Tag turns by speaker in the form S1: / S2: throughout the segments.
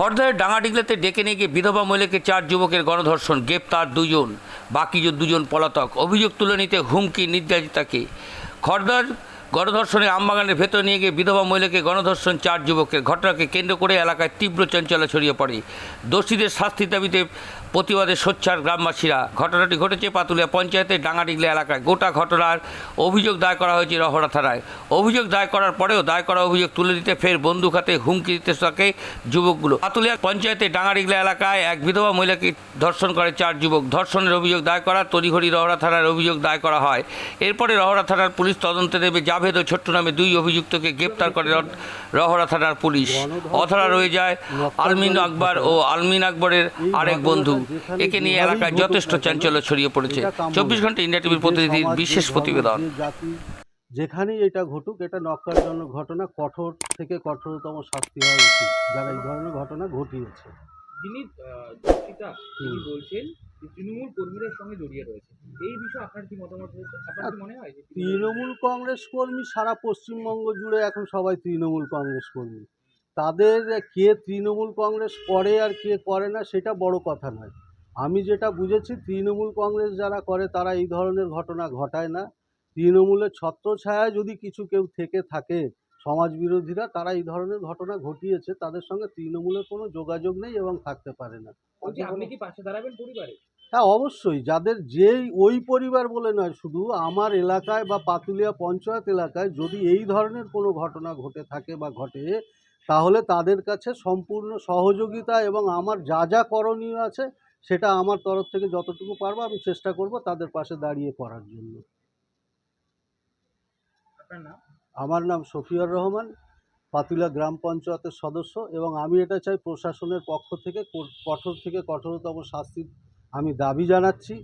S1: খড়দায় ডাঙাডিগলাতে ডেকে নিয়ে গিয়ে বিধবা মহিলাকে চার যুবকের গণধর্ষণ, গ্রেপ্তার দুজন, বাকি দুজন পলাতক। অভিযোগ তুলে নিতে হুমকি, নির্যাতিতাকে। খড়দার গণধর্ষণে আমবাগানের ভেতর নিয়ে গিয়ে বিধবা মহিলাকে গণধর্ষণ চার যুবকের ঘটনাকে কেন্দ্র করে এলাকায় তীব্র চঞ্চলা ছড়িয়ে পড়ে। দোষীদের শাস্তি দাবিতে প্রতিবাদে সোচ্চার গ্রামবাসীরা। ঘটনাটি ঘটেছে পাতুলিয়া পঞ্চায়েতের ডাঙাডিগলা এলাকায়। গোটা ঘটনার অভিযোগ দায় করা হয়েছে রহরা থানায়। অভিযোগ দায় করার পরেও দায় করা অভিযোগ তুলে দিতে ফের বন্দুক হাতে হুমকি দিতে থাকে যুবকগুলো। পাতুলিয়া পঞ্চায়েতের ডাঙাডিগলা এলাকায় এক বিধবা মহিলাকে ধর্ষণ করে চার যুবক। ধর্ষণের অভিযোগ দায় করা তড়িঘড়ি রহরা থানার অভিযোগ দায় করা হয়। এরপরে রহরা থানার পুলিশ তদন্তে নেবে জাভেদ ও ছোট্ট নামে দুই অভিযুক্তকে গ্রেপ্তার করে রহরা থানার পুলিশ। অধরা রয়ে যায় আলমিন আকবর ও আলমিন আকবরের আরেক বন্ধু। একে নিয়ে এলাকায় যথেষ্ট চাঞ্চল্য ছড়িয়ে পড়েছে। চব্বিশ ঘণ্টা ইন্ডিয়া টিভির প্রতিনিধির বিশেষ প্রতিবেদন।
S2: যেখানেই এটা ঘটুক এটা নক্কারজনক ঘটনা কঠোর থেকে কঠোরতম শাস্তি হওয়া উচিত। যারা এই ধরনের ঘটনা ঘটিয়েছে।
S3: যিনি দর্শিতা তিনি বলছেন যে তৃণমূল কর্মীদের সঙ্গে জড়িয়ে রয়েছে। এই বিষয়ে আপনার কি মতামত রয়েছে? আপনার কি মনে হয়
S2: তৃণমূল কংগ্রেস কর্মী সারা পশ্চিমবঙ্গ জুড়ে এখন সবাই তৃণমূল কংগ্রেস কর্মী। তাদের কে তৃণমূল কংগ্রেস করে আর কে করে না সেটা বড় কথা নয়। আমি যেটা বুঝেছি তৃণমূল কংগ্রেস যারা করে তারা এই ধরনের ঘটনা ঘটায় না। তৃণমূলের ছত্রছায়ায় যদি কিছু কেউ থেকে থাকে সমাজ বিরোধীরা তারা এই ধরনের ঘটনা ঘটিয়েছে তাদের সঙ্গে তৃণমূলের কোনো যোগাযোগ নেই এবং থাকতে পারে না।
S3: আপনি কি পাশে দাঁড়াবেন পরিবারে?
S2: হ্যাঁ অবশ্যই। যাদের যেই ওই পরিবার বলে নয় শুধু আমার এলাকায় বা পাতুলিয়া পঞ্চায়েত এলাকায় যদি এই ধরনের কোনো ঘটনা ঘটে থাকে বা ঘটে তাহলে তাদের কাছে সম্পূর্ণ সহযোগিতা এবং আমার যা যা করণীয় আছে সেটা আমার তরফ থেকে যতটুকু পারব আমি চেষ্টা করব তাদের পাশে দাঁড়িয়ে করার জন্য। আমার নাম শফিউর রহমান পাতুলা গ্রাম পঞ্চায়েতের সদস্য এবং আমি এটা চাই প্রশাসনের পক্ষ থেকে কঠোর থেকে কঠোরতম শাস্তির আমি দাবি জানাচ্ছি।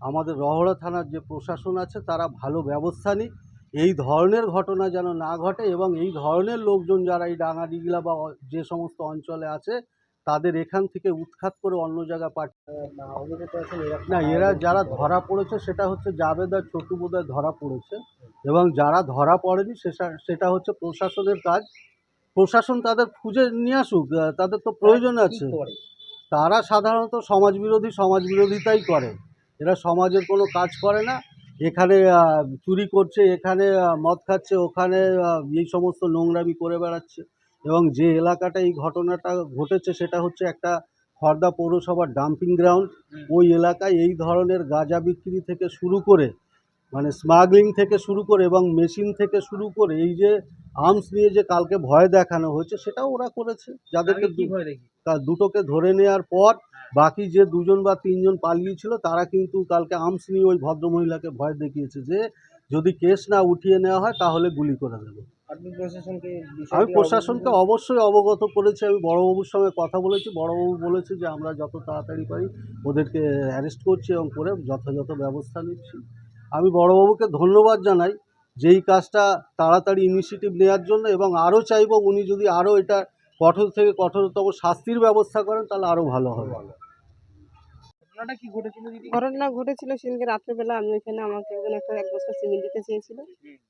S2: আমাদের রহড়া থানার যে প্রশাসন আছে তারা ভালো ব্যবস্থা নিক। এই ধরনের ঘটনা যেন না ঘটে এবং এই ধরনের লোকজন যারা এই ডাঙাডিগলা বা যে সমস্ত অঞ্চলে আছে তাদের এখান থেকে উৎখাত করে অন্য জায়গা পাঠিয়ে না এরা যারা ধরা পড়েছে সেটা হচ্ছে জাবেদ আর ছোটু বোধহয় ধরা পড়েছে এবং যারা ধরা পড়েনি সেটা সেটা হচ্ছে প্রশাসনের কাজ। প্রশাসন তাদের খুঁজে নিয়ে আসুক তাদের তো প্রয়োজন আছে। তারা সাধারণত সমাজ বিরোধী সমাজ বিরোধিতাই করে। এরা সমাজের কোনো কাজ করে না। এখানে চুরি করছে এখানে মদ খাচ্ছে ওখানে এই সমস্ত নোংরামি করে বেড়াচ্ছে। এবং যে এলাকাটা এই ঘটনাটা ঘটেছে সেটা হচ্ছে একটা খর্দা পৌরসভার ডাম্পিং গ্রাউন্ড। ওই এলাকায় এই ধরনের গাঁজা বিক্রি থেকে শুরু করে মানে স্মাগলিং থেকে শুরু করে এবং মেশিন থেকে শুরু করে এই যে আর্মস নিয়ে যে কালকে ভয় দেখানো হয়েছে সেটাও ওরা করেছে। যাদেরকে দুটোকে ধরে নেওয়ার পর বাকি যে দুজন বা তিনজন পালিয়েছিল তারা কিন্তু কালকে আর্মস নিয়ে ওই ভদ্রমহিলাকে ভয় দেখিয়েছে যে যদি কেস না উঠিয়ে নেওয়া হয় তাহলে গুলি করে দেবে। আমি প্রশাসনকে অবশ্যই অবগত করেছি। আমি বড়বাবুর সঙ্গে কথা বলেছি। বড়বাবু বলেছে যে আমরা যত তাড়াতাড়ি পারি ওদেরকে অ্যারেস্ট করছি এবং করে যথাযথ ব্যবস্থা নিচ্ছি। আমি বড়বাবুকে ধন্যবাদ জানাই যেই কাজটা তাড়াতাড়ি ইনিশিয়েটিভ নেওয়ার জন্য এবং আরও চাইব উনি যদি আরও এটা কঠোর থেকে কঠোরতম শাস্তির ব্যবস্থা করেন তাহলে আরও ভালো হবে
S3: ঘটনাটা কি ঘটেছিল দিদি
S4: ঘটনা ঘটেছিল সেদিনকে রাত্রেবেলা আমি ওইখানে আমাকে ওখানে একটা এক বস্তা সিমেন্ট দিতে চেয়েছিল।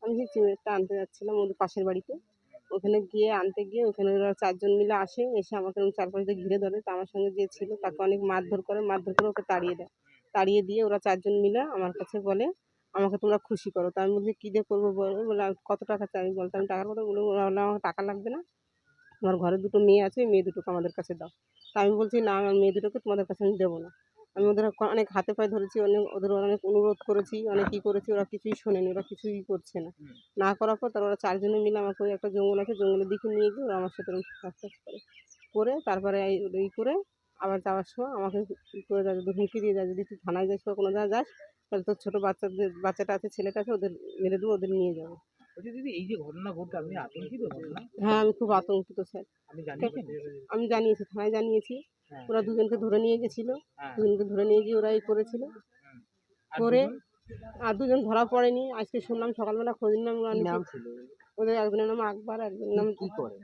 S4: আমি সেই সিমেন্টটা আনতে যাচ্ছিলাম ওদের পাশের বাড়িতে। ওখানে গিয়ে আনতে গিয়ে ওখানে ওরা চারজন মিলে আসে এসে আমাকে চারপাশ ঘিরে ধরে। তো আমার সঙ্গে যে ছিল তাকে অনেক মারধর করে মারধর করে ওকে তাড়িয়ে দেয়। তাড়িয়ে দিয়ে ওরা চারজন মিলে আমার কাছে বলে আমাকে তোমরা খুশি করো। তো আমি বলছি কী দিয়ে করব বলো? বলে কত টাকা চাই? আমি বলতাম টাকার কথা বলে ওরা আমার টাকা লাগবে না। আমার ঘরে দুটো মেয়ে আছে ওই মেয়ে দুটোকে আমাদের কাছে দাও। তা আমি বলছি না আমার মেয়ে দুটোকে তোমাদের কাছে আমি দেবো না। আমি ওদের অনেক হাতে পায়ে ধরেছি অনেক ওদের অনেক অনুরোধ করেছি অনেক কী করেছি ওরা কিছুই শোনেনি ওরা কিছুই করছে না। না করার পর তারা ওরা চারজনে মিলে আমাকে ওই একটা জঙ্গল আছে জঙ্গলের দিকে নিয়ে গিয়ে ওরা আমার সাথে ওরকম কাজ টাজ করে। করে তারপরে এই করে আবার যাওয়ার সময় আমাকে করে যায় যদি হুমকি দিয়ে যায় যদি তুই থানায় যাস বা কোনো জায়গায় যাস তাহলে তোর ছোটো বাচ্চাদের বাচ্চাটা আছে ছেলেটা আছে ওদের মেরে দেবো ওদের নিয়ে যাব।
S3: দিদি এই যে ঘটনা ঘটলো আপনি আতঙ্কিত?
S4: হ্যাঁ আমি খুব আতঙ্কিত স্যার। আমি জানিয়েছি থানায় জানিয়েছি। ওরা দুজনকে ধরে নিয়ে গেছিল।
S3: হ্যাঁ।
S4: দুজনকে ধরে নিয়ে গিয়ে ওরা এই করেছিল। করে আর দুজন ধরা পড়েনি। আজকে শুনলাম সকালবেলা খোঁজ নিলাম
S3: নাম
S4: ওদের একজনের নাম আকবর একজনের নাম
S3: কি করে?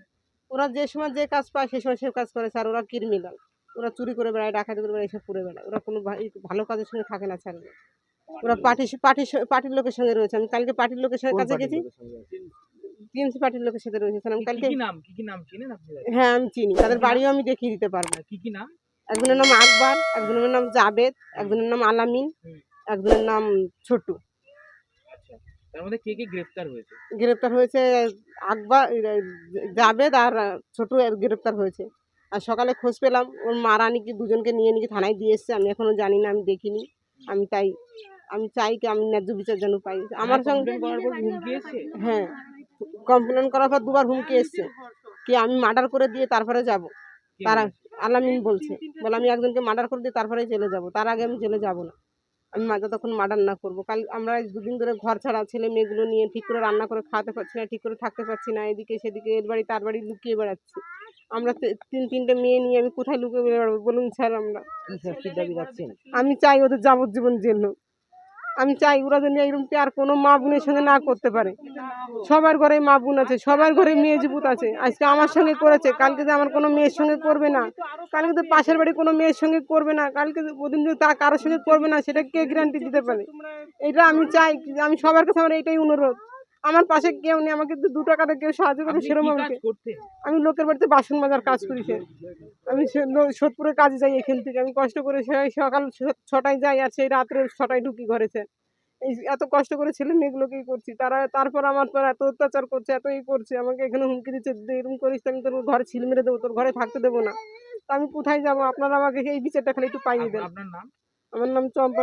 S4: ওরা যে সময় যে কাজ পায় সে সময় সে কাজ করে। স্যার ওরা ক্রিমিনাল ওরা চুরি করে বেড়ায় ডাকাতি করে বেড়ায় এসব করে বেড়ায়। ওরা কোনো ভালো কাজের সঙ্গে থাকে না স্যার। ওরা পার্টি পার্টি পার্টির লোকের সঙ্গে রয়েছে। আমি কালকে পার্টির লোকের সঙ্গে কাছে গেছি। পার্টির লোকের সাথে রয়েছিলাম
S3: কি
S4: কালকে
S3: কি নাম কি কি নাম চিনেন আপনি
S4: হ্যাঁ আমি চিনি। তাদের বাড়িও আমি দেখিয়ে দিতে পারব।
S3: কি কি নাম?
S4: একজনের নাম আকবর একজনের নাম জাবেদ একজনের নাম আলামিন একজনের নাম ছোট্টু
S3: আচ্ছা। তার মধ্যে কে কে গ্রেফতার হয়েছে?
S4: গ্রেপ্তার হয়েছে আকবর জাবেদ আর ছোটু হয়েছে। আর সকালে খোঁজ পেলাম ওর মারা নাকি দুজনকে নিয়ে নাকি থানায় দিয়ে এসছে আমি এখনও জানি না আমি দেখিনি। আমি তাই আমি চাই কি আমি ন্যায্য বিচার যেন পাই। আমার সঙ্গে হ্যাঁ। কমপ্লেন করার পর দুবার হুমকি এসছে। কি আমি মার্ডার করে দিয়ে তারপরে যাব? তারা? আলামিন বলছে বলে আমি একজনকে মার্ডার করে দিয়ে তারপরে জেলে যাব। তার আগে আমি জেলে যাব না। আমি যতক্ষণ মার্ডার না করব। কাল আমরা দুদিন ধরে ঘর ছাড়া ছেলে মেয়েগুলো নিয়ে ঠিক করে রান্না করে খাওয়াতে পারছি না ঠিক করে থাকতে পারছি না এদিকে সেদিকে এর বাড়ি তার বাড়ি লুকিয়ে বেড়াচ্ছি। আমরা তিন তিনটে মেয়ে নিয়ে আমি কোথায় লুকিয়ে বেড়াবো বলুন স্যার আমরা। আমি চাই ওদের যাবজ্জীবন জেল হোক। আমি চাই ওরা যেন এরকম আর কোনো মা বোনের সঙ্গে না করতে পারে। সবার ঘরে মা বোন আছে, সবার ঘরে মেয়ে যুবত আছে। আজকে আমার সঙ্গে করেছে, কালকে যে আমার কোনো মেয়ের সঙ্গে করবে না। কালকে তো পাশের বাড়ি কোনো মেয়ের সঙ্গে করবে না, কালকে ওদিন যদি তা কারোর সঙ্গে করবে না, সেটা কে গ্যারান্টি দিতে পারে? এটা আমি চাই, আমি সবার কাছে আমার এটাই অনুরোধ। আমার পাশে কেউ নেই আমাকে দু টাকাতে কেউ সাহায্য করবে সেরকম আমাকে আমি লোকের বাড়িতে বাসন মাজার কাজ করি সে আমি সে- সোদপুরে কাজে যাই এখান থেকে আমি কষ্ট করে সেই সকাল ছটায় যাই আর সেই রাত্রে ছটায় ঢুকি ঘরেছে এই এত কষ্ট করে ছেলে মেয়েগুলোকেই করছি তারা তারপর আমার পর এত অত্যাচার করছে এত ই করছে আমাকে এখানে হুমকি দিচ্ছে এরকম করিস আমি তোর ঘরে ছিল মেরে দেবো তোর ঘরে থাকতে দেবো না। তা আমি কোথায় যাব? আপনারা আমাকে এই বিচারটা খালি একটু পাইয়ে দেন।
S3: আপনার নাম?
S4: আমার নাম চম্পা